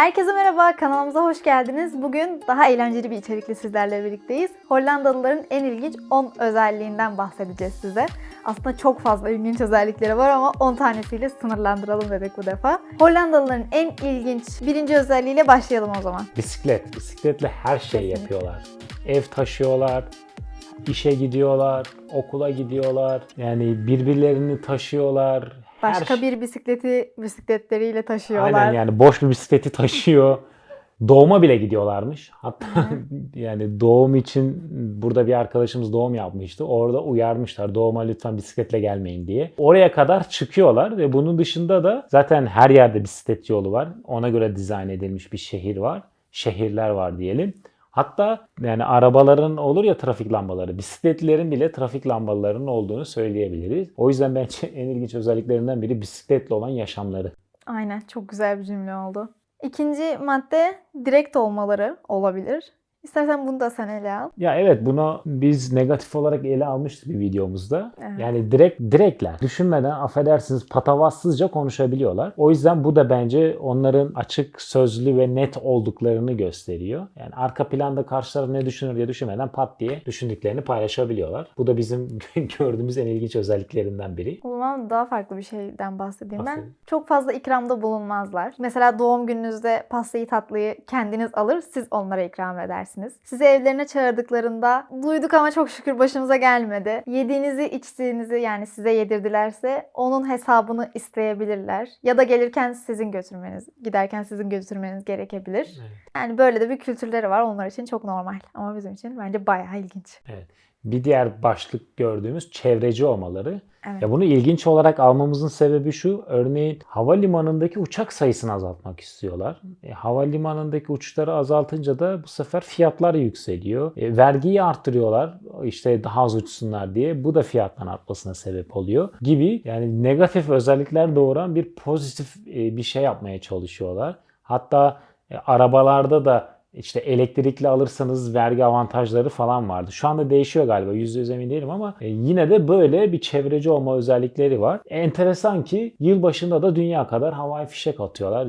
Herkese merhaba, kanalımıza hoş geldiniz. Bugün daha eğlenceli bir içerikle sizlerle birlikteyiz. Hollandalıların en ilginç 10 özelliğinden bahsedeceğiz size. Aslında çok fazla ilginç özellikleri var ama 10 tanesiyle sınırlandıralım dedik bu defa. Hollandalıların en ilginç birinci özelliğiyle başlayalım o zaman. Bisiklet. Bisikletle her şeyi Kesinlikle. yapıyorlar. Ev taşıyorlar, işe gidiyorlar, okula gidiyorlar. Yani birbirlerini taşıyorlar. Her Başka şey- bir bisikleti bisikletleriyle taşıyorlar. Aynen yani boş bir bisikleti taşıyor. Doğuma bile gidiyorlarmış. Hatta yani doğum için burada bir arkadaşımız doğum yapmıştı. Orada uyarmışlar doğuma lütfen bisikletle gelmeyin diye. Oraya kadar çıkıyorlar ve bunun dışında da zaten her yerde bisiklet yolu var. Ona göre dizayn edilmiş bir şehir var. Şehirler var diyelim. Hatta yani arabaların olur ya trafik lambaları, bisikletlerin bile trafik lambalarının olduğunu söyleyebiliriz. O yüzden bence en ilginç özelliklerinden biri bisikletle olan yaşamları. Aynen, çok güzel bir cümle oldu. İkinci madde direkt olmaları olabilir. İstersen bunu da sen ele al. Ya evet bunu biz negatif olarak ele almıştık bir videomuzda. Evet. Yani direkt direktler. Düşünmeden affedersiniz patavatsızca konuşabiliyorlar. O yüzden bu da bence onların açık sözlü ve net olduklarını gösteriyor. Yani arka planda karşı taraf ne düşünür diye düşünmeden pat diye düşündüklerini paylaşabiliyorlar. Bu da bizim gördüğümüz en ilginç özelliklerinden biri. O zaman daha farklı bir şeyden bahsedeyim ben. Bahsedin. Çok fazla ikramda bulunmazlar. Mesela doğum gününüzde pastayı tatlıyı kendiniz alır, siz onlara ikram edersiniz. Sizi evlerine çağırdıklarında duyduk ama çok şükür başımıza gelmedi. Yediğinizi içtiğinizi yani size yedirdilerse onun hesabını isteyebilirler. Ya da gelirken sizin götürmeniz, giderken sizin götürmeniz gerekebilir. Evet. Yani böyle de bir kültürleri var. Onlar için çok normal. Ama bizim için bence bayağı ilginç. Bir diğer başlık gördüğümüz çevreci olmaları. Evet. Ya bunu ilginç olarak almamızın sebebi şu. Örneğin havalimanındaki uçak sayısını azaltmak istiyorlar. E, havalimanındaki uçuşları azaltınca da bu sefer fiyatlar yükseliyor. E, vergiyi arttırıyorlar işte daha az uçsunlar diye. Bu da fiyatların artmasına sebep oluyor gibi. Yani negatif özellikler doğuran bir pozitif e, bir şey yapmaya çalışıyorlar. Hatta e, arabalarda da işte elektrikli alırsanız vergi avantajları falan vardı. Şu anda değişiyor galiba. %100 emin değilim ama e, yine de böyle bir çevreci olma özellikleri var. Enteresan ki yılbaşında da dünya kadar havai fişek atıyorlar.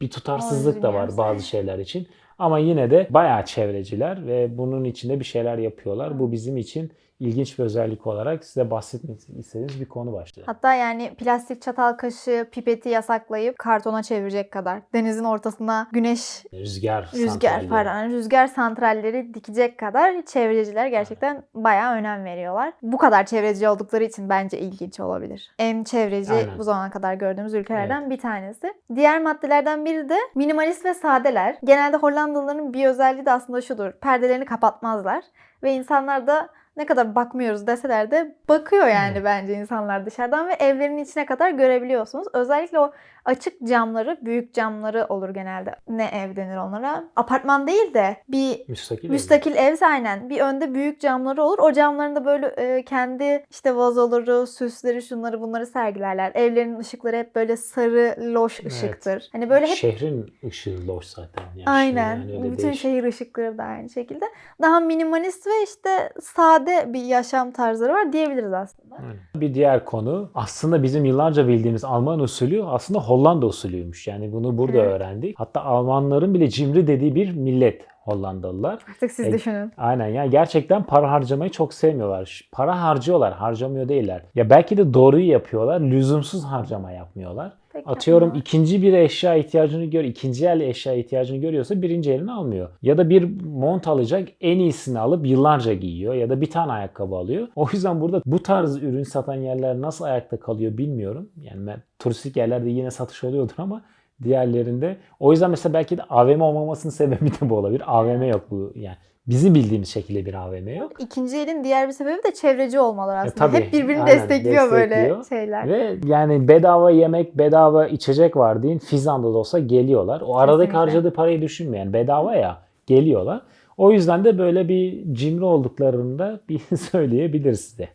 Bir tutarsızlık da var bazı şeyler için. Ama yine de bayağı çevreciler ve bunun içinde bir şeyler yapıyorlar. Bu bizim için ilginç bir özellik olarak size bahsetmek istediğimiz bir konu başlığı. Hatta yani plastik çatal kaşığı, pipeti yasaklayıp kartona çevirecek kadar. Denizin ortasına güneş, Rüzgar, rüzgar pardon, rüzgar santralleri dikecek kadar çevreciler gerçekten bayağı önem veriyorlar. Bu kadar çevreci oldukları için bence ilginç olabilir. En çevreci Aynen. bu zamana kadar gördüğümüz ülkelerden bir tanesi. Diğer maddelerden biri de minimalist ve sadeler. Genelde Hollandalıların bir özelliği de aslında şudur. Perdelerini kapatmazlar ve insanlar da ne kadar bakmıyoruz deseler de bakıyor yani Evet. bence insanlar dışarıdan ve evlerinin içine kadar görebiliyorsunuz. Özellikle o açık camları, büyük camları olur genelde. Ne ev denir onlara? Apartman değil de bir Müstakil ev. müstakil evse aynen. Bir önde büyük camları olur. O camların da böyle e, kendi işte vazoları, süsleri, şunları bunları sergilerler. Evlerinin ışıkları hep böyle sarı, loş Evet. ışıktır. Hani böyle hep Şehrin ışığı loş zaten. Yani Aynen. yani Bütün değişik. şehir ışıkları da aynı şekilde. Daha minimalist ve işte sade bir yaşam tarzları var diyebiliriz aslında. Bir diğer konu aslında bizim yıllarca bildiğimiz Alman usulü aslında Hollanda usulüymüş. Yani bunu burada Evet. öğrendik. Hatta Almanların bile cimri dediği bir millet Hollandalılar. Artık siz E, düşünün. Aynen yani gerçekten para harcamayı çok sevmiyorlar. Para harcıyorlar, harcamıyor değiller. Ya belki de doğruyu yapıyorlar, lüzumsuz harcama yapmıyorlar. Pek Atıyorum yapmıyorlar. ikinci bir eşya ihtiyacını gör, ikinci el eşya ihtiyacını görüyorsa birinci elini almıyor. Ya da bir mont alacak en iyisini alıp yıllarca giyiyor ya da bir tane ayakkabı alıyor. O yüzden burada bu tarz ürün satan yerler nasıl ayakta kalıyor bilmiyorum. Yani ben turistik yerlerde yine satış oluyordur ama diğerlerinde. O yüzden mesela belki de AVM olmamasının sebebi de bu olabilir. AVM yok bu yani. Bizim bildiğimiz şekilde bir AVM yok. İkinci elin diğer bir sebebi de çevreci olmaları aslında. tabii. Hep birbirini Aynen, destekliyor, böyle destekliyor. şeyler. Ve yani bedava yemek, bedava içecek var deyin. Fizan'da da olsa geliyorlar. O aradaki Kesinlikle. harcadığı parayı düşünmeyen bedava ya geliyorlar. O yüzden de böyle bir cimri olduklarını da bir söyleyebiliriz size.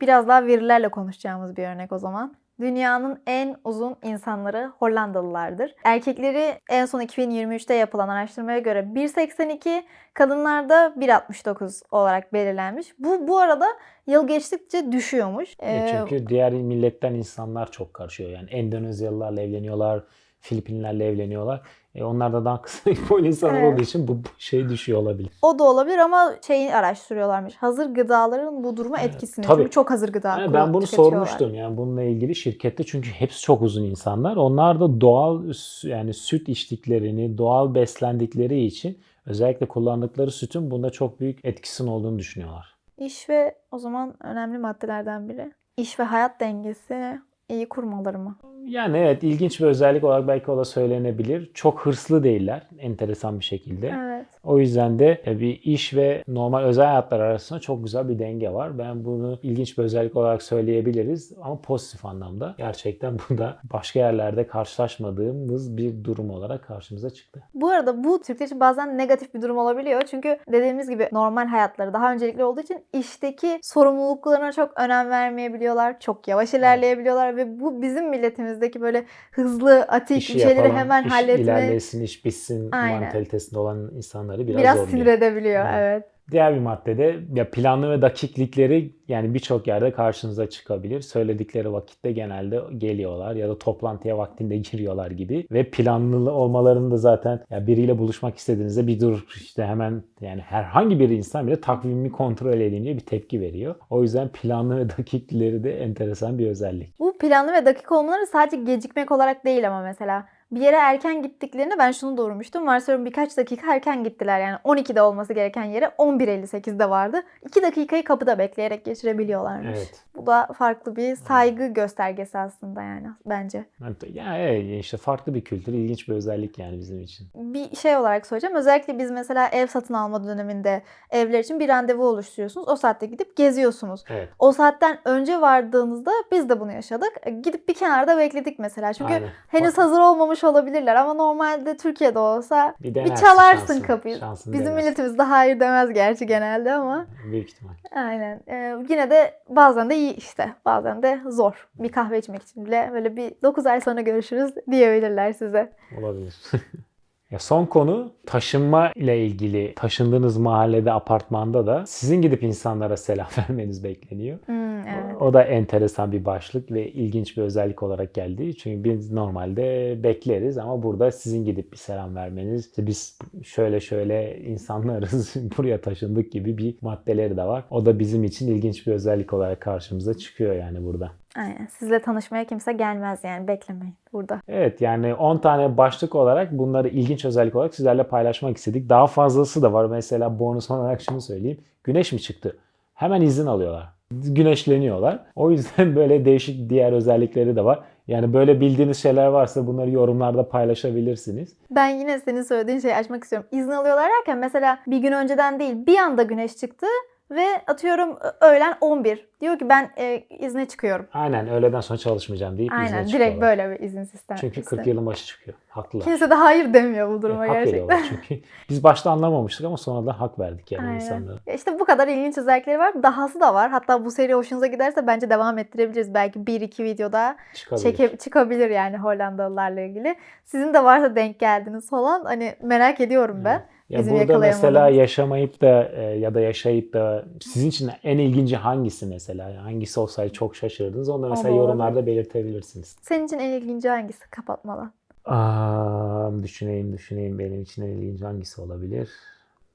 Biraz daha verilerle konuşacağımız bir örnek o zaman. Dünyanın en uzun insanları Hollandalılardır. Erkekleri en son 2023'te yapılan araştırmaya göre 1.82, kadınlarda 1.69 olarak belirlenmiş. Bu bu arada yıl geçtikçe düşüyormuş. E Ee, Çünkü diğer milletten insanlar çok karışıyor. Yani Endonezyalılarla evleniyorlar, Filipinlerle evleniyorlar. E, onlar da daha kısa boylu insanlar Evet. olduğu için bu bu şey düşüyor olabilir. O da olabilir ama şeyi araştırıyorlarmış. Hazır gıdaların bu duruma etkisini. tabii. Çünkü çok hazır gıda Yani ben bunu sormuştum yani bununla ilgili şirkette çünkü hepsi çok uzun insanlar. Onlar da doğal yani süt içtiklerini, doğal beslendikleri için özellikle kullandıkları sütün bunda çok büyük etkisinin olduğunu düşünüyorlar. İş ve o zaman önemli maddelerden biri. İş ve hayat dengesini iyi kurmaları mı? Yani evet ilginç bir özellik olarak belki o da söylenebilir. Çok hırslı değiller enteresan bir şekilde. Evet. O yüzden de bir iş ve normal özel hayatlar arasında çok güzel bir denge var. Ben bunu ilginç bir özellik olarak söyleyebiliriz ama pozitif anlamda. Gerçekten burada başka yerlerde karşılaşmadığımız bir durum olarak karşımıza çıktı. Bu arada bu Türkler için bazen negatif bir durum olabiliyor. Çünkü dediğimiz gibi normal hayatları daha öncelikli olduğu için işteki sorumluluklarına çok önem vermeyebiliyorlar. Çok yavaş ilerleyebiliyorlar ve bu bizim milletimizdeki böyle hızlı, atik İşi şeyleri yapalım, hemen iş halletme ilerlesin, iş bitsin Aynen. mantalitesinde olan insanları biraz, biraz, sinir edebiliyor. Evet. Evet. Diğer bir maddede ya planlı ve dakiklikleri yani birçok yerde karşınıza çıkabilir. Söyledikleri vakitte genelde geliyorlar ya da toplantıya vaktinde giriyorlar gibi ve planlı olmalarını da zaten ya biriyle buluşmak istediğinizde bir dur işte hemen yani herhangi bir insan bile takvimimi kontrol edeyim diye bir tepki veriyor. O yüzden planlı ve dakiklikleri de enteresan bir özellik. Bu planlı ve dakik olmaları sadece gecikmek olarak değil ama mesela bir yere erken gittiklerinde ben şunu doğurmuştum. Varsayıyorum birkaç dakika erken gittiler. Yani 12'de olması gereken yere 11.58'de vardı. 2 dakikayı kapıda bekleyerek geçirebiliyorlarmış. Evet. Bu da farklı bir saygı göstergesi aslında yani bence. Ya evet, işte farklı bir kültür, ilginç bir özellik yani bizim için. Bir şey olarak söyleyeceğim. Özellikle biz mesela ev satın alma döneminde evler için bir randevu oluşturuyorsunuz. O saatte gidip geziyorsunuz. Evet. O saatten önce vardığınızda biz de bunu yaşadık. Gidip bir kenarda bekledik mesela. Çünkü Aynen. henüz hazır olmamış olabilirler ama normalde Türkiye'de olsa Bir bir denersin çalarsın şansını, kapıyı. şansını Bizim denersin. milletimiz de hayır demez gerçi genelde ama Büyük ihtimal. aynen. Ee, yine de bazen de iyi işte. Bazen de zor. Bir kahve içmek için bile böyle bir 9 ay sonra görüşürüz diyebilirler size. Olabilir. ya son konu taşınma ile ilgili. Taşındığınız mahallede, apartmanda da sizin gidip insanlara selam vermeniz bekleniyor. Hmm, evet. O da enteresan bir başlık ve ilginç bir özellik olarak geldi. Çünkü biz normalde bekleriz ama burada sizin gidip bir selam vermeniz, işte biz şöyle şöyle insanlarız, buraya taşındık gibi bir maddeleri de var. O da bizim için ilginç bir özellik olarak karşımıza çıkıyor yani burada. Aynen. Sizle tanışmaya kimse gelmez yani beklemeyin burada. Evet yani 10 tane başlık olarak bunları ilginç özellik olarak sizlerle paylaşmak istedik. Daha fazlası da var. Mesela bonus olarak şunu söyleyeyim. Güneş mi çıktı? Hemen izin alıyorlar. Güneşleniyorlar. O yüzden böyle değişik diğer özellikleri de var. Yani böyle bildiğiniz şeyler varsa bunları yorumlarda paylaşabilirsiniz. Ben yine senin söylediğin şeyi açmak istiyorum. İzin alıyorlar derken mesela bir gün önceden değil bir anda güneş çıktı ve atıyorum öğlen 11. Diyor ki ben e, izne çıkıyorum. Aynen öğleden sonra çalışmayacağım deyip izne Aynen direkt çıkıyorlar. böyle bir izin sistemi. Çünkü 40 yılın başı çıkıyor. Haklılar. Kimse de hayır demiyor bu duruma E, hak gerçekten. çünkü. Biz başta anlamamıştık ama sonradan hak verdik yani Aynen. insanlara. Ya İşte bu kadar ilginç özellikleri var. Dahası da var. Hatta bu seri hoşunuza giderse bence devam ettirebiliriz. Belki bir iki video daha Çıkabilir. çeke, çıkabilir yani Hollandalılarla ilgili. Sizin de varsa denk geldiniz falan. Hani merak ediyorum ben. Ya Bizim burada mesela yaşamayıp da e, ya da yaşayıp da sizin için en ilginci hangisi mesela? Yani hangisi olsaydı çok şaşırdınız. Onu da mesela Olabilir. yorumlarda belirtebilirsiniz. Senin için en ilginci hangisi kapatmalı? Aa, düşüneyim düşüneyim benim için en ilginci hangisi olabilir?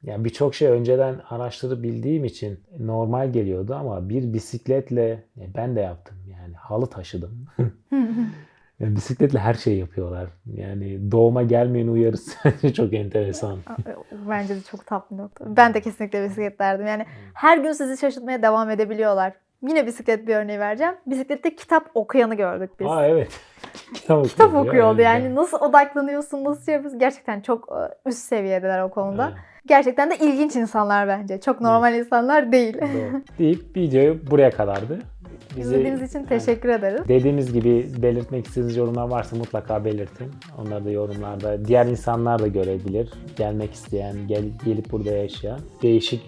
Ya birçok şey önceden araştırıp bildiğim için normal geliyordu ama bir bisikletle ya ben de yaptım yani halı taşıdım. Yani bisikletle her şeyi yapıyorlar. Yani doğuma gelmeyen uyarısı çok enteresan. Bence de çok tatlı nokta. Ben de kesinlikle bisikletlerdim. Yani her gün sizi şaşırtmaya devam edebiliyorlar. Yine bisiklet bir örneği vereceğim. Bisiklette kitap okuyanı gördük biz. Aa evet. Kitap, kitap okuyor, okuyordu evet. yani. Nasıl odaklanıyorsun, nasıl şey yapıyorsun? Gerçekten çok e, üst seviyedeler o konuda. Evet, Gerçekten de ilginç insanlar bence. Çok normal insanlar değil. doğru. Deyip videoyu buraya kadardı. Bizi- İzlediğiniz için teşekkür ederiz. Dediğimiz gibi belirtmek istediğiniz yorumlar varsa mutlaka belirtin. Onları da yorumlarda diğer insanlar da görebilir. Gelmek isteyen, gel, gelip burada yaşayan değişik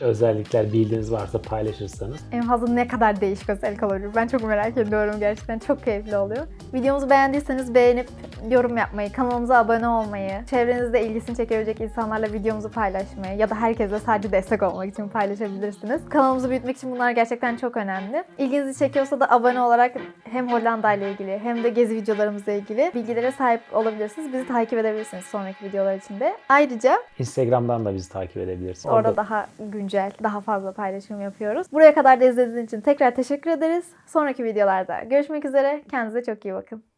özellikler bildiğiniz varsa paylaşırsanız. En fazla ne kadar değişik özellik olabilir? Ben çok merak ediyorum gerçekten. Çok keyifli oluyor. Videomuzu beğendiyseniz beğenip yorum yapmayı, kanalımıza abone olmayı, çevrenizde ilgisini çekebilecek insanlarla videomuzu paylaşmayı ya da herkese sadece destek olmak için paylaşabilirsiniz. Kanalımızı büyütmek için bunlar gerçekten çok önemli. İlginizi çekiyorsa da abone olarak hem Hollanda ile ilgili hem de gezi videolarımızla ilgili bilgilere sahip olabilirsiniz. Bizi takip edebilirsiniz sonraki videolar için de. Ayrıca Instagram'dan da bizi takip edebilirsiniz. Orada daha güncel, daha fazla paylaşım yapıyoruz. Buraya kadar da izlediğiniz için tekrar teşekkür ederiz. Sonraki videolarda görüşmek üzere. Kendinize çok iyi bakın.